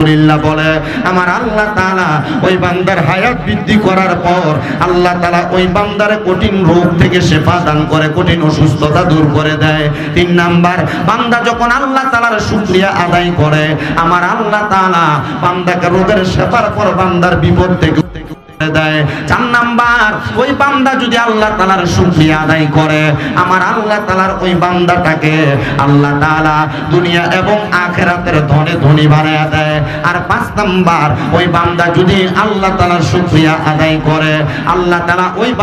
আলহামদুলিল্লাহ বলে, আমার আল্লাহ তালা ওই বান্দার হায়াত বৃদ্ধি করার পর আল্লাহ তালা ওই বান্দারে কঠিন রোগ থেকে সেফা দান করে, কঠিন অসুস্থতা দূর করে দেয়। তিন নাম্বার, বান্দা যখন আল্লাহ তালার শুক্রিয়া আদায় করে, আমার আল্লাহ তালা বান্দাকে রোগের সেফার পর বান্দার বিপদ থেকে আল্লাহ আদায় করে আল্লাহ তালার ওই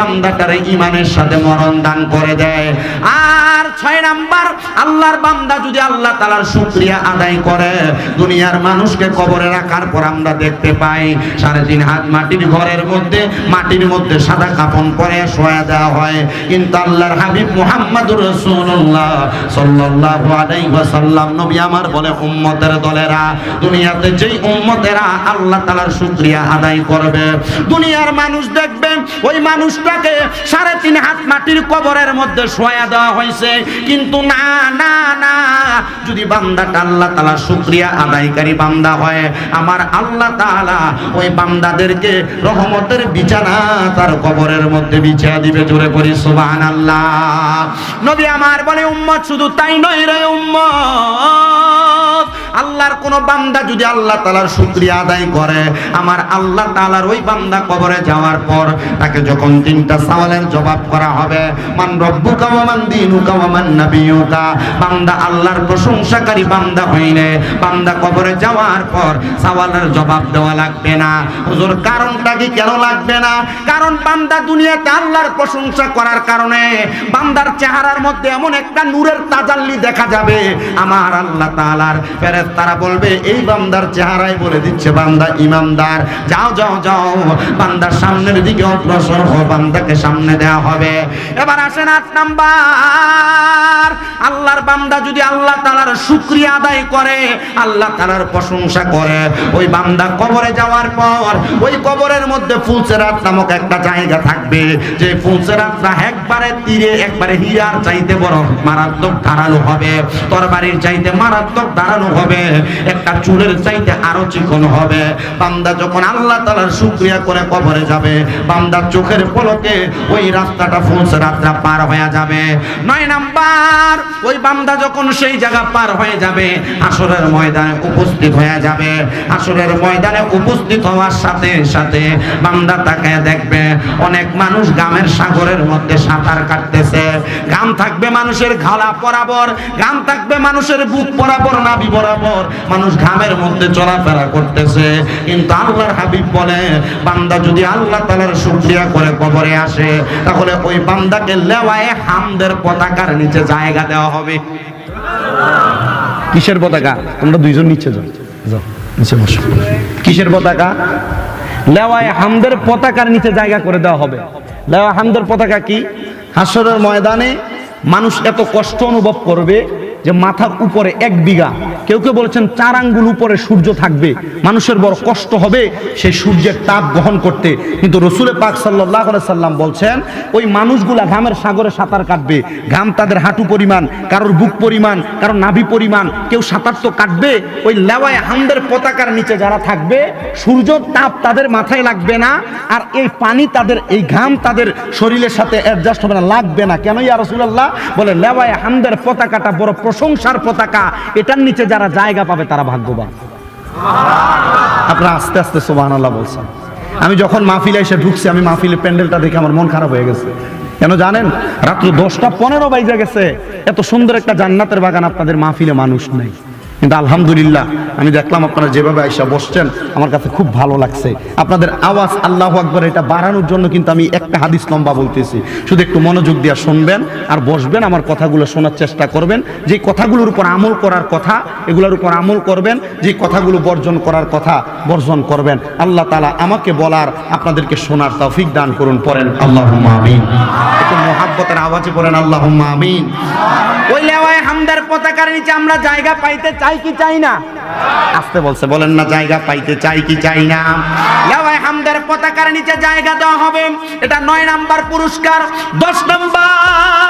ইমানের সাথে মরণ দান করে দেয়। আর ছয় নাম্বার, আল্লাহর বান্দা যদি আল্লাহ তালার শুকরিয়া আদায় করে, দুনিয়ার মানুষকে কবরে রাখার পর আমরা দেখতে পাই সাড়ে তিন হাত মাটির ঘরের মধ্যে, মাটির মধ্যে সাদা কাপন পরে শোয়া দেওয়া হয়। কিন্তু আল্লাহর হাবিব মুহাম্মাদুর রাসূলুল্লাহ সাল্লাল্লাহু আলাইহি ওয়াসাল্লাম, নবী আমার বলে, উম্মতের দলেরা, দুনিয়াতে যেই উম্মতেরা আল্লাহ তাআলার শুকরিয়া আদায় করবে, দুনিয়ার মানুষ দেখবেন ওই মানুষটাকে সাড়ে তিন হাত মাটির কবরের মধ্যে শোয়া দেওয়া হয়েছে। কিন্তু না না না, যদি বান্দাটা আল্লাহ তাআলা শুকরিয়া আদায়কারী বান্দা হয়, আমার আল্লাহ তাআলা ওই বান্দাদেরকে রহমতের বিছানা, তার কবরের মধ্যে বিছিয়ে দিবে জোরে পড়ি সুবহানাল্লাহ। নবী আমার বলে, উম্মত শুধু তাই নয় রে উম্মত। আল্লাহর কোন বান্দা যদি আল্লাহ তালার শুকরিয়া আদায় করে, আমার আল্লাহ তাআলার ওই বান্দা কবরে যাওয়ার পর তাকে যখন তিনটা সওয়ালের জবাব করা হবে, মান রব্বুকা ওয়া মান দীনুকা ওয়া নাবিয়ুকা, বান্দা আল্লাহর প্রশংসাকারী বান্দা হইলে, বান্দা কবরে যাওয়ার পর সওয়ালের জবাব দেওয়া লাগবে না। হুজুর, কারণটা কি কেন লাগবে না? কারণ বান্দা দুনিয়াতে আল্লাহর প্রশংসা করার কারণে বান্দার চেহারার মধ্যে এমন একটা নূরের তাজাল্লি দেখা যাবে। আমার আল্লাহ তাআলার ফেরেশতারা বলবে, এই বান্দার চেহারায় বলে দিচ্ছে বান্দা ইমানদার। যাও যাও যাও, বান্দার সামনের দিকে অগ্রসর হো বান্দাকে সামনে দেওয়া হবে। এবার আসেন আট নাম্বার। আল্লাহর বান্দা যদি আল্লাহ তাআলার শুকরিয়া আদায় করে, আল্লাহ তাআলার প্রশংসা করে, ওই বান্দা কবরে যাওয়ার পর, ওই কবরের মধ্যে ফুলসেরাত নামক একটা জায়গা থাকবে। যে ফুলসেরাতটা একবারে তীরে, একবারে হীরার চাইতে বড়, মারাত্মক ধারালো হবে। তরবারির চাইতে মারাত্মক ধারালো হবে। একটা চুলের চাইতে আরও চিকন হবে। বান্দা যখন আল্লাহ তাআলার শুকরিয়া করে কবরে যাবে বান্দার চোখের পলকে ওই রাস্তাটা ফুলসেরাতটা পার হয়ে যাবে। নয় নাম্বার, ওই বান্দা যখন সেই জায়গা পার হয়ে যাবে আসরের ময়দানে উপস্থিত হয়ে যাবে। আসরের ময়দানে উপস্থিত হওয়ার সাথে সাথে বান্দা তাকে দেখবে, অনেক মানুষ গ্রামের সাগরের মধ্যে সাঁতার কাটতেছে। গ্রাম থাকবে মানুষের ঘালা বরাবর, গ্রাম থাকবে মানুষের বুক বরাবর, নাভি বরাবর। মানুষ ঘামের মধ্যে চলাফেরা করতেছে। কিন্তু আল্লাহর হাবিব বলে, বান্দা যদি আল্লাহ তাআলার শুকরিয়া করে কবরে আসে, তাহলে ওই বান্দাকে লেওয়ায় হামদের পতাকার নিচে জায়গা দেওয়া হবে। কিসের পতাকা? তোমরা দুইজন নিচে যাও। কিসের পতাকা? লেওয়ায় হামদের পতাকার নিচে জায়গা করে দেওয়া হবে। লেওয়া হামদের পতাকা কি? হাসরের ময়দানে মানুষ এত কষ্ট অনুভব করবে যে মাথার উপরে এক বিঘা। কেউ কেউ বলেছেন চার আঙ্গুল উপরে সূর্য থাকবে। মানুষের বড় কষ্ট হবে সেই সূর্যের তাপ গ্রহণ করতে। কিন্তু রসুলে পাক সাল্লাহ সাল্লাম বলছেন, ওই মানুষগুলা ঘামের সাগরে সাঁতার কাটবে। ঘাম তাদের হাঁটু পরিমাণ, কারোর বুক পরিমাণ কারোর নাভি পরিমাণ, কেউ সাঁতার তো কাটবে। ওই লেওয়ায় হামদের পতাকার নিচে যারা থাকবে, সূর্য তাপ তাদের মাথায় লাগবে না, আর এই পানি তাদের, এই ঘাম তাদের শরীরের সাথে অ্যাডজাস্ট হবে না, লাগবে না। কেন ইয়া রসুল্লাহ বলে, লেওয়ায় হামদের পতাকাটা বড় প্রশংসার পতাকা, এটার নিচে যারা জায়গা পাবে তারা ভাগ্যবান। আপনারা আস্তে আস্তে সোবাহ আল্লাহ বলছেন। আমি যখন মাহফিলে এসে ঢুকছি, আমি মাহফিলের প্যান্ডেলটা দেখে আমার মন খারাপ হয়ে গেছে। কেন জানেন? রাত্র দশটা পনেরো বাইজে গেছে। এত সুন্দর একটা জান্নাতের বাগান আপনাদের মাহফিলে মানুষ নেই। কিন্তু আলহামদুলিল্লাহ, আমি দেখলাম আপনারা যেভাবে আইসা বসছেন, আমার কাছে খুব ভালো লাগছে। আপনাদের আওয়াজ আল্লাহ আকবর, এটা বাড়ানোর জন্য কিন্তু আমি একটা হাদিস লম্বা বলতেছি। শুধু একটু মনোযোগ দিয়ে শুনবেন আর বসবেন, আমার কথাগুলো শোনার চেষ্টা করবেন। যে কথাগুলোর উপর আমল করার কথা, এগুলোর উপর আমল করবেন, যে কথাগুলো বর্জন করার কথা, বর্জন করবেন। আল্লাহ তালা আমাকে বলার, আপনাদেরকে শোনার তৌফিক দান করুন, পড়েন। আল্লাহ আমিন। একটু মোহাব্বতের আওয়াজে পড়েন আল্লাহ আমিন। হামদার পতাকার নিচে আমরা জায়গা পাইতে চাই কি চাই না? আসতে বলছে, বলেন না, জায়গা পাইতে চাই কি চাই না? লেওয়ায় হামদের পতাকার নিচে জায়গা দেওয়া হবে। এটা নয় নাম্বার পুরস্কার, দশ নাম্বার।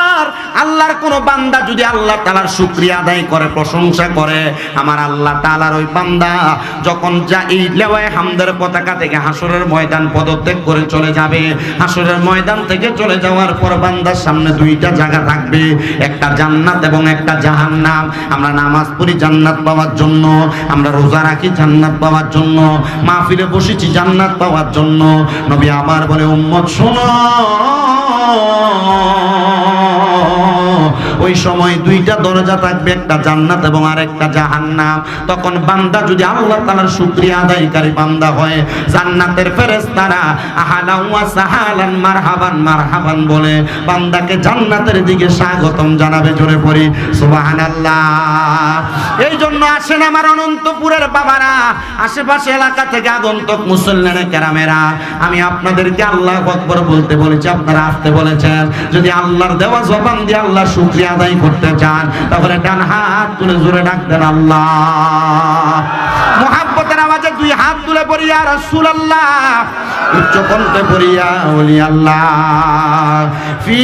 আল্লাহর কোন বান্দা যদি আল্লাহ তালার শুক্রিয়া আদায় করে, প্রশংসা করে, আমার আল্লাহ তালার ওই বান্দা যখন যা এই লেওয়ায় হামদের পতাকা থেকে হাসরের ময়দান পদত্যাগ করে চলে যাবে, হাসরের ময়দান থেকে চলে যাওয়ার পর বান্দার সামনে দুইটা জায়গা থাকবে, একটা জান্নাত এবং একটা জাহান্নাম। আমরা নামাজ পড়ি জান্নাত পাওয়ার জন্য, আমরা রোজা রাখি জান্নাত পাওয়ার জন্য, মাহফিলে বসেছি জান্নাত পাওয়ার জন্য। নবী আমার বলে, উম্মত, শোনো। ওই সময় দুইটা দরজা থাকবে, একটা জান্নাত এবং আরেকটা জাহান্নাম। তখন বান্দা যদি আল্লাহ তাআলার শুকরিয়া আদায়কারী বান্দা হয়, জান্নাতের ফেরেশতারা আহালান ওয়া সাহালান মারহাবান মারহাবান বলে, বান্দাকে জান্নাতের দিকে স্বাগতম জানাবে জোরে পড়ি, সুবহানাল্লাহ। এই জন্য আসেন আমার অনন্তপুরের বাবারা, আশেপাশে এলাকা থেকে আগন্তক মুসল্লানে কেরামেরা। আমি আপনাদেরকে আল্লাহ আকবর বলতে বলেছি, আপনারা আসতে বলেছেন। যদি আল্লাহর দেওয়া জবান দিয়ে আল্লাহ শুকরিয়া আদায় করতে চান তাহলে ডান হাত তুলে জোরে ডাক দেন আল্লাহ মোহাব্বতের আওয়াজে দুই হাত তুলে পড়িয়া রসুল আল্লাহ উচ্চ কণ্ঠে পড়িয়া ওলি আল্লাহ ফি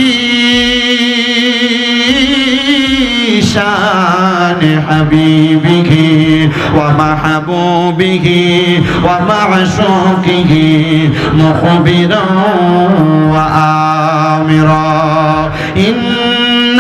شان حبيبه ومحبوبه ومعشوقه مخبرا وآمرا إن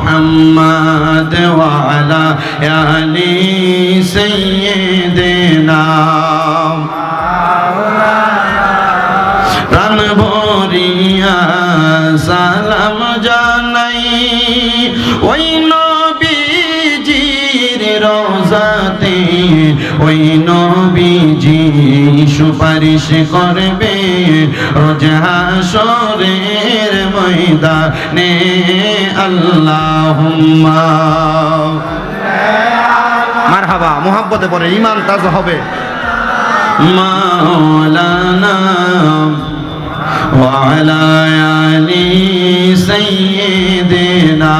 محمد وعلى آل سيدنا প্রাণ ভরিয়া সালাম জানাই ওই নবীজির রোজাতে ওই নবীজি সুপারিশ করবে রোজ হাসরের ময়দানে আল্লাহুম্মা মারহাবা মোহাব্বতে পরে ইমান তাজ হবে مولانا وعلى آل سيدنا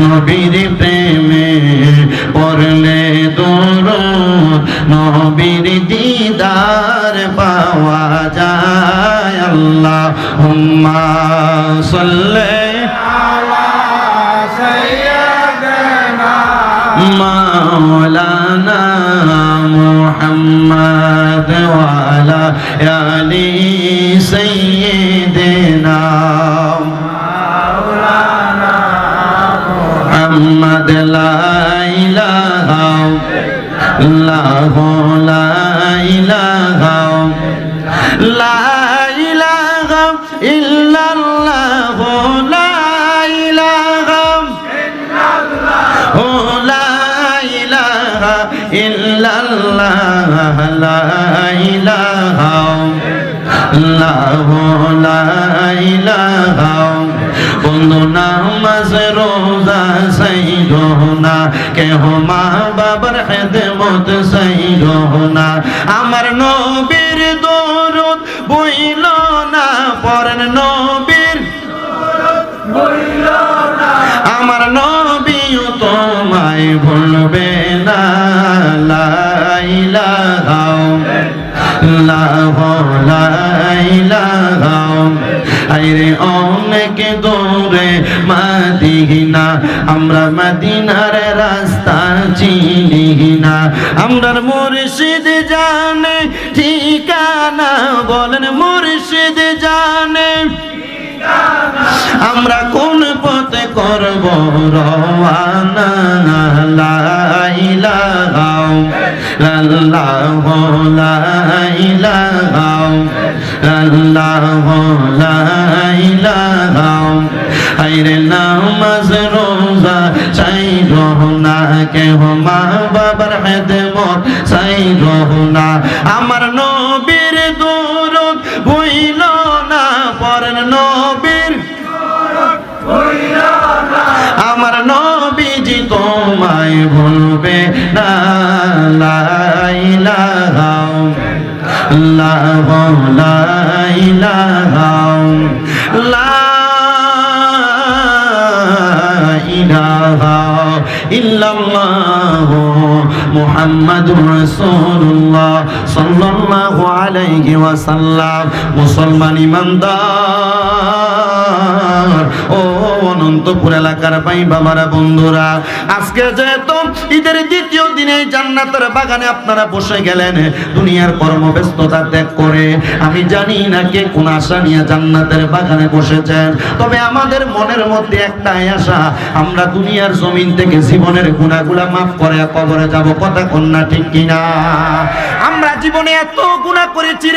নবীর প্রেমে পড়লে দূর নবীর দিদার পাওয়া যায়। আল্লাহ হুম্মা সল্লে মাওলানা মুহাম্মদ ওয়ালা আলী সাইয়্যিদিনা মোহাম্মদ লাইলাহাও লাহ লাইলাহাও লাইলাহাও, ইল্লাল্লাহ লাইলাহাও ইল্লাল্লাহ ও লাইলাহা ইল্লাল্লাহ লাইলাহাও লাহ লাইলাহাও, বন্ধু নামাজ, রোজা না কেহ মা বাবার খেদমত সাইরো না আমার নবীর দরুদ বইল না পরেন নবীর আমার নবীও তোমায় ভুলবে না। লাইলাহাও লাহ লাইলাহাও আইরে অনেক দূরে মাদিনা, আমরা মদিনার রাস্তা চিনি না। আমরার মুর্শিদ জানে, ঠিকানা বলেন মুর্শিদ জানে। আমরা কোন পথে করব রওয়ানা? লাইলা ইলাহা ইল্লাল্লাহ আল্লাহ আইরে নামাজ, রোজা চাই রহনা কে মা বাবার খেদমত চাই রহনা আমার নবীর দূরত হইল না, পরের নবীর আমার নবীজি তোমায় ভুলবে না লা ইলাহা লা সাল্লাল্লাহু আলাইহি ওয়াসাল্লাম মুসলমান ইমানদার ও অনন্তপুর এলাকার ভাই বাবারা, বন্ধুরা, আজকে যেহেতু ঈদের দ্বিতীয় দিনে জান্নাতের বাগানে আপনারা বসে গেলেন, দুনিয়ার কর্মব্যস্ততা ত্যাগ করে, আমি জানি না কে কোন আশা নিয়ে জান্নাতের বাগানে বসেছেন, তবে আমাদের মনের মধ্যে একটাই আশা, আমরা দুনিয়ার জমিন থেকে জীবনের গুণাগুলা মাফ করে কবরে যাব, কথা কন্যা ঠিক কিনা? আমরা জীবনে এত গুণা করেছি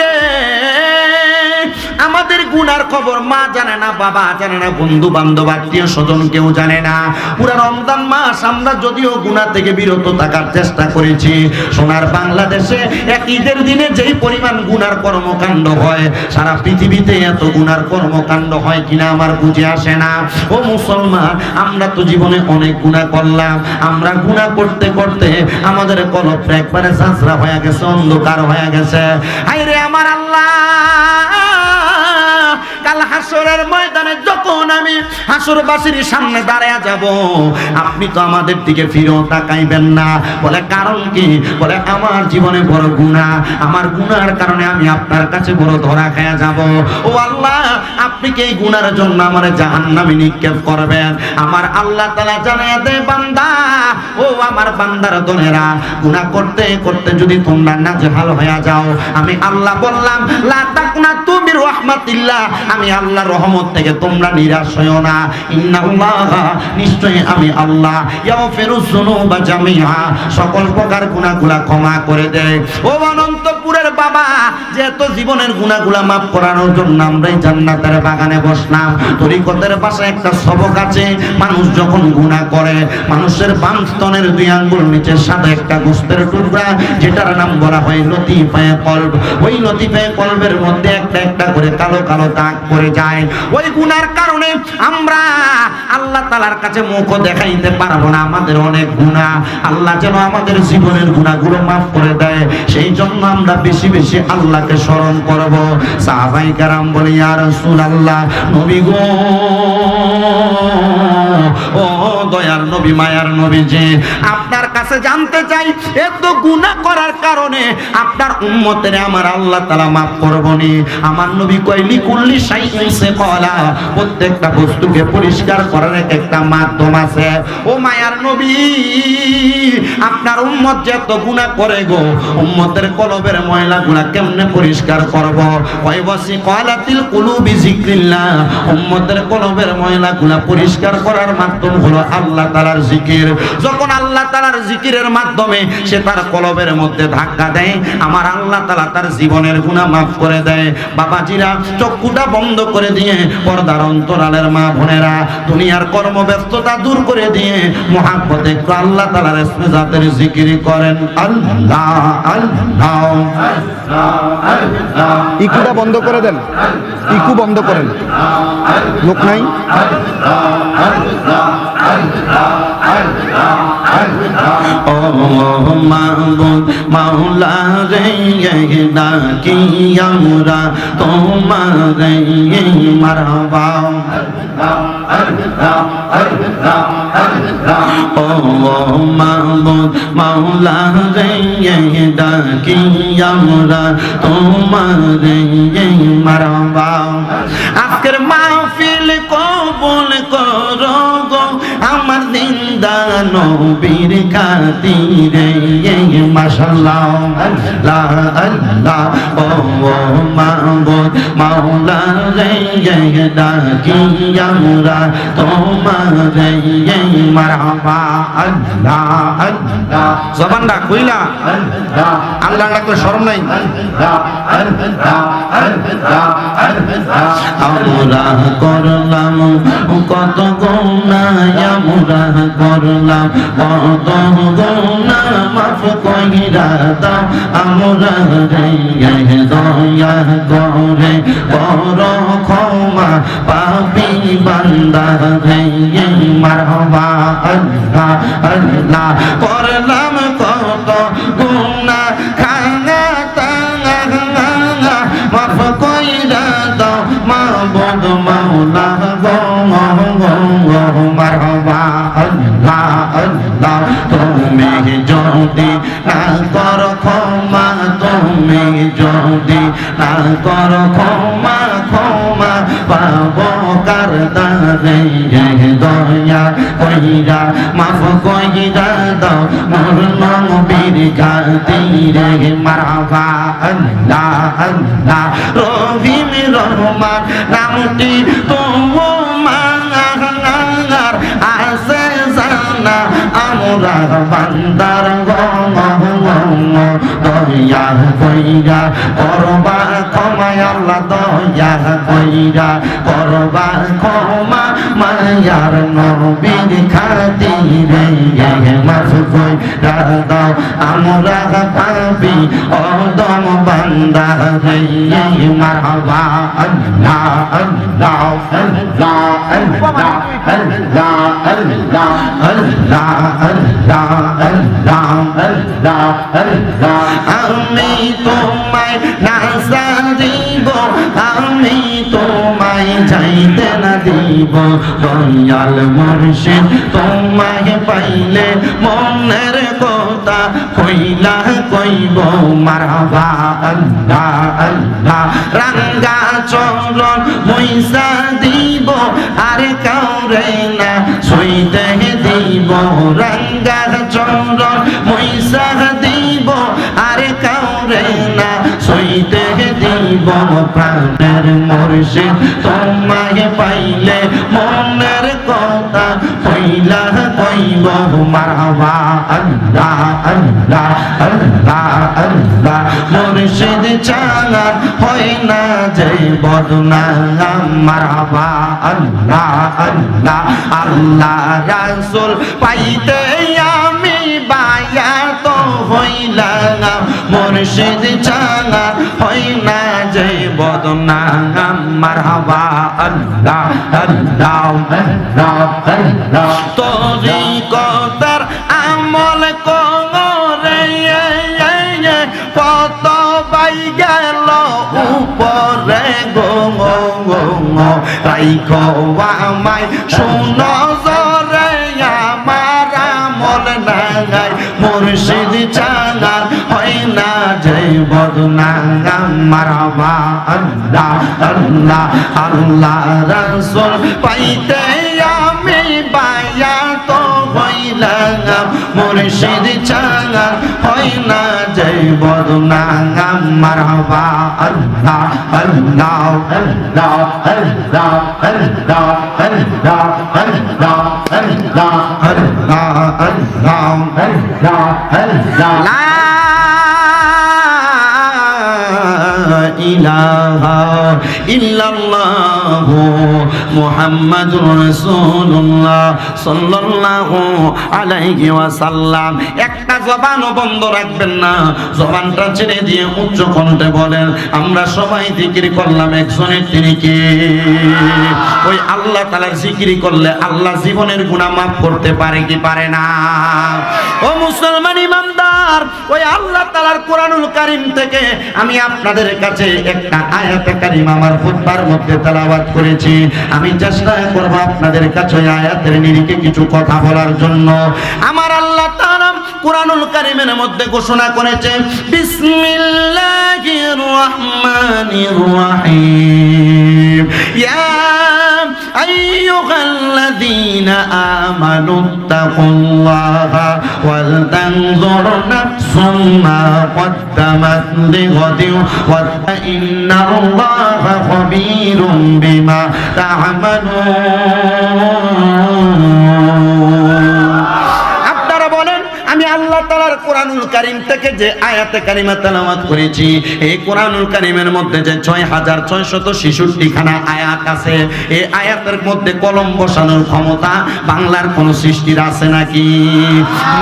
গুনার খবর, মা জানে না, বাবা জানে না বন্ধু বান্ধব আত্মীয় স্বজন কেউ জানে না। পুরা রমজান মাস আমরা যদিও গুণা থেকে বিরত থাকার চেষ্টা করেছি, সোনার বাংলাদেশে এক ঈদের দিনে যেই পরিমাণ গুনার কর্মকাণ্ড হয়, সারা পৃথিবীতে এত গুনার কর্মকাণ্ড হয় কিনা আমার বুঝে আসে না। ও মুসলমান, আমরা তো জীবনে অনেক গুণা করলাম, আমরা গুণা করতে করতে আমাদের কলপ একবারে সাঁচরা হয়ে গেছে, অন্ধকার হয়ে গেছে। হাইরে আমার আল্লাহ! কাল হাসরের ময়দানে যখন আমি হাসরবাসীর সামনে দাঁড়ায় যাব, আপনি তো আমাদের দিকে ফিরেও তাকাইবেন না। বলে, কারণ কি? বলে, আমার জীবনে বড় গুনাহ। আমার গুনার কারণে আমি আপনার কাছে বড় ধরা খায়া যাব। ও আল্লাহ, আপনি কি এই গুনার জন্য আমার জাহান্নামে নিক্ষেপ করবেন? আমার আল্লাহ তাআলা জানায় দে বান্দা, ও আমার বান্দার দনেরা গুনাহ করতে করতে যদি তোমরা নাজেহাল হয়ে যাও, আমি আল্লাহ বললাম, লা তাকনা তুমি রহমাতিল্লাহ। আমি আল্লাহর রহমত থেকে তোমরা নিরাশ হইও না। ইন্নাল্লাহ, নিশ্চয়ই আমি আল্লাহ। ইয়াগফিরুজ যুনুবা জামিআ। সকল প্রকার গুনাহগুলা ক্ষমা করে দেয় ও অনন্তপুরের বাবা, যেহেতু জীবনের গুনাহগুলা মাফ করানোর জন্য আমরা এই জান্নাতের বাগানে বসলাম। তরিকতের পাশে একটা সবক আছে, মানুষ যখন গুনাহ করে, মানুষের বাম স্তনের দুই আঙ্গুল নিচে সাদা একটা গোস্তের টুকরা, যেটার নাম বলা হয় লতিফায়ে কলব। ওই লতিফায়ে কলবের মধ্যে একটা একটা করে কালো কালো দাগ পড়ে যায়। ওই গুনার কারণে আমরা আল্লাহ তালার কাছে মুখ দেখাইতে পারব না, আমাদের অনেক গুনাহ আল্লাহ যেন আমাদের জীবনের গুনাহগুলো মাফ করে দেয়। সেই জন্য আমরা বেশি বেশি আল্লাহকে স্মরণ করব। সাহাবাই কারাম বলে আর রসুল আল্লাহ নবী গো ও দয়ার নবী, মায়ার নবী যে আপনার কাছে জানতে চাই, এত গুনাহ করার কারণে আপনার উম্মতের আমার আল্লাহ তাআলা মাফ করবনি। আমার নবী কইলি কুল্লি শাইইন সে কলা প্রত্যেকটা বস্তুকে পরিষ্কার করার একটা মাধ্যম আছে। ও মায়ার নবী, আপনার উম্মত যে এত গুনাহ করে গো, উম্মতের কলবের ময়লা গুলা কেমনে পরিষ্কার করব? কয় বসি কলাতিল কুলুবি জিক্রিল্লাহ উম্মতের কলবের ময়লা গুলা পরিষ্কার করার মাধ্যম হলো আল্লাহ তাআলার জিকির। যখন আল্লাহ তাআলার জিকিরের মাধ্যমে সে তার কলবের মধ্যে ধাক্কা দেয় আমার আল্লাহ তালা তার জীবনের গুনাহ মাফ করে দেয়। বাবাজিরা চক্ষুটা বন্ধ করে দিয়ে পর্দার অন্তরালের মা বোনেরা দুনিয়ার কর্মব্যস্ততা দূর করে দিয়ে মহাব্বতে একটু আল্লাহ তাআলার ইসমে জাতের জিকির করেন। আল্লাহ আল্লাহ ইকুটা বন্ধ করে দেন। ইকু বন্ধ করেন। লোক নাই? মাওলা রে ডাকি আমরা তোমার মারবা ও মাহবুব মাওলা রে ডাকি আমরা তোমার মারবা আজকের মাহফিল নবীর খাতিরে মাশাল্লাহ আল্লাহ আল্লাহ ও মাবুদ মাওলা রে ডাকি আমরা তোমারে মারহাবা আল্লাহ আল্লাহ জবানটা কইলা আল্লাহ ডাকলে শরম নাই? আমরা করলাম কত গৌনায় আমরা করলাম কত গৌনা মাফ কহিরা দাও আমরা রে দয়া করে। পাপি বান্দা রে মারবা আল্লাহ আল্লাহ। করলাম কর, ক্ষমা ক্ষমা পাব কার দারে দয়া কইরা মাফ কইরা দাও, মোর নবীর খাতিরে মারহাবা আল্লাহ আল্লাহ, রহিম রহমান, নামটি তোমার বান্দার দয়া কইরা করবা আল্লাহ দয়া কইরা করবা ক্ষমা, মায়ার নবীর খাতিরে মাফ কইরা দাও। আমরা পাবি অদম বান্দা রে মারহাবা আল্লাহ আল্লাহ আল্লাহ আল্লাহ আল্লাহ আল্লাহ আল্লাহ আল্লাহ আল্লাহ। আল্লাহ আমি তোমায় নাসা দিব দিব দয়াল মুর্শিদ তোমায় পাইলে মনের কথা কইলা কইব মারহাবা আল্লাহ আল্লাহ। রাঙ্গা চরণ মইসা দিব, আর কাউরে না সইতে দিব। রাঙ্গা চরণ মইসা দিব প্রাণের মুর্শিদ, তোমায় পাইলে মনের কথা কইলা কইব। মারহাবা, আল্লাহ আল্লাহ আল্লাহ আল্লাহ। মুর্শিদ চালান হয় না যে বদনাম মারহাবা, আল্লাহ আল্লাহ আল্লাহ, রাসূল পাইতে আমি বায়া তো হইলাম। মুর্শিদ চালান হয় না যে বদনাম মারহাবা, আল্লাহ আল্লাহ আল্লাহ। তোরি কতার আমল করে কত বাই গেল উপরে। গো রাইখো আমায়, শুন জরে, আমার আমল নাই। মুর্শিদ যে বদনাম মারবা আল্লাহ আল্লাহ আল্লাহ রাসূল পাইতে আমি বায়া তো হইলাম মুর্শিদ চালান হয় না যে বদনাম মারবা আল্লাহ আল্লাহ আল্লাহ আল্লাহ আল্লাহ আল্লাহ আল্লাহ আল্লাহ আল্লাহ আল্লাহ আল্লাহ আল্লাহ আমরা সবাই জিকির করলাম, একজনের তিনি কে? ওই আল্লাহ তাআলার জিকির করলে আল্লাহ জীবনের গুনাহ মাফ করতে পারে কি পারে না? ও মুসলমান আমার ওই আল্লাহ তালার কোরআনুল কারিম থেকে আমি আপনাদের কাছে একটা আয়াত কারিম আমার ফুটবার মধ্যে তালাবাদ করেছি। আমি চেষ্টা করব আপনাদের কাছে আয়াতের নিরিখে কিছু কথা বলার জন্য। আমার আল্লাহ তালা কোরআনুল কারিমের মধ্যে ঘোষণা করেছে, বিসমিল্লাহির রহমানির রহিম। ইয়া আইয়ুহাল্লাযী الذين آمنوا اتقوا الله ولتنظر نفس ما قدمت لغد وإن الله خبير بما تعملون. কোরআনুল কারিম থেকে যে আয়াতে কারিমা তেলাওয়াত করেছি, এই কোরআনুল কারিমের মধ্যে যে ছয় হাজার ছয়শত ছেষট্টি খানা আয়াত আছে, এই আয়াতের মধ্যে কলম বসানোর ক্ষমতা বাংলার কোন সৃষ্টির আছে নাকি?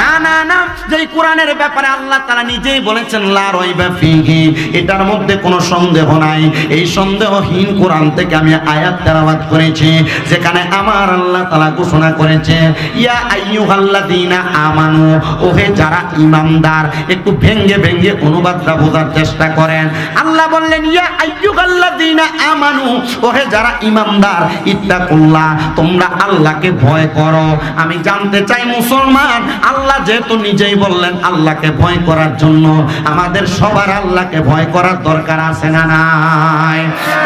না না না যে কোরআনের ব্যাপারে আল্লাহ তারা নিজেই বলেছেন, লা রইবা ফিহি, এটার মধ্যে কোনো সন্দেহ নাই। এই সন্দেহহীন কোরআন থেকে আমি আয়াত তেলাওয়াত করেছি, যেখানে আমার আল্লাহ তাআলা ঘোষণা করেছে, ইয়া আইয়ুহাল্লাযীনা আমানু, ওহে যারা ইমানদার একটু ভেঙ্গে ভেঙ্গে অনুবাদটা বোঝার চেষ্টা করেন। আল্লাহ বললেন, ইয়া আইয়ুহাল্লাযীনা আমানু, ওহে যারা ইমানদার, ইত্তাকুল্লাহ, তোমরা আল্লাহকে ভয় করো। আমি জানতে চাই মুসলমান, আল্লাহ যেহেতু নিজেই বললেন আল্লাহকে ভয় করার জন্য, আমাদের সবার আল্লাহকে ভয় করার দরকার আছে না নাই?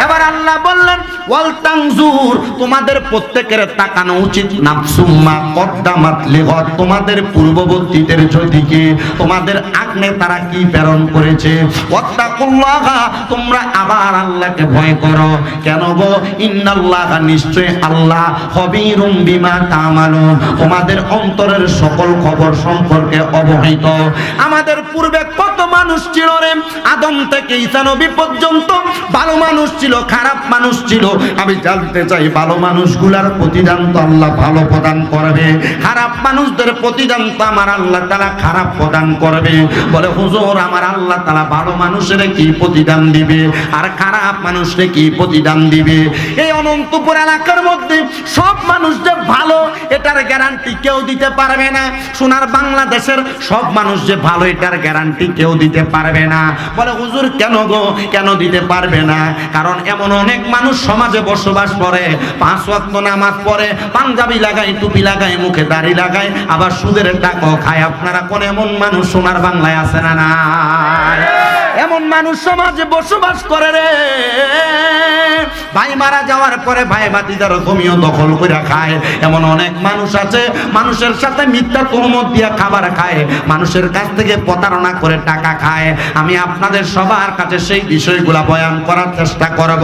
এবার আল্লাহ বললেন ওয়াল তানজুর তোমাদের প্রত্যেকের তাকানো উচিত। নাফসুম্মা কদ্দামাত লিগত তোমাদের পূর্ববর্তীদের দিকে তোমাদের আগ্নে তারা কি প্রেরণ করেছে? তোমরা আবার আল্লাহকে ভয় করো। কেন গো? ইন্নাল্লাহ নিশ্চয় আল্লাহ খবীরুম বিমা তামালুন। তোমাদের অন্তরের সকল খবর সম্পর্কে অবহিত। আমাদের পূর্বে কত মানুষ ছিল রে? আদম থেকে ঈসা নবী পর্যন্ত ভালো মানুষ ছিল, খারাপ মানুষ ছিল। আমি জানতে চাই, ভালো মানুষগুলার প্রতিদান তো আল্লাহ ভালো প্রদান করবে। খারাপ মানুষদের প্রতিদান তো আমার আল্লাহ তালা খারাপ প্রদান করবে। বলে, হুজুর, আমার আল্লাহ তালা ভালো মানুষের কি প্রতিদান দিবে? আর খারাপ মানুষরে কি প্রতিদান দিবে? এই অনন্তপুর এলাকার মধ্যে সব মানুষদের ভালো গ্যারান্টি কেউ দিতে পারবে না। সোনার বাংলাদেশের সব মানুষ যে ভালো, এটার গ্যারান্টি কেউ দিতে পারবে না। বলে, হুজুর, কেন গো? কেন দিতে পারবে না? কারণ এমন অনেক মানুষ সমাজে বসবাস করে, পাঁচ ওয়াক্ত নামাজ পড়ে, পাঞ্জাবি লাগায়, টুপি লাগায়, মুখে দাড়ি লাগায়, আবার সুদের টাকাও খায়। আপনারা কোন এমন মানুষ সোনার বাংলায় আছে না নাই? এমন মানুষ সমাজে বসবাস করে রে। ভাই মারা যাওয়ার পরে ভাই বাতিদার জমিও দখল করে খায়। এমন অনেক মানুষ আছে, মানুষের সাথে মিথ্যা তহমত দিয়া খাবার খায়। মানুষের কাছ থেকে প্রতারণা করে টাকা খায়। আমি আপনাদের সবার কাছে সেই বিষয়গুলা বয়ান করার চেষ্টা করব।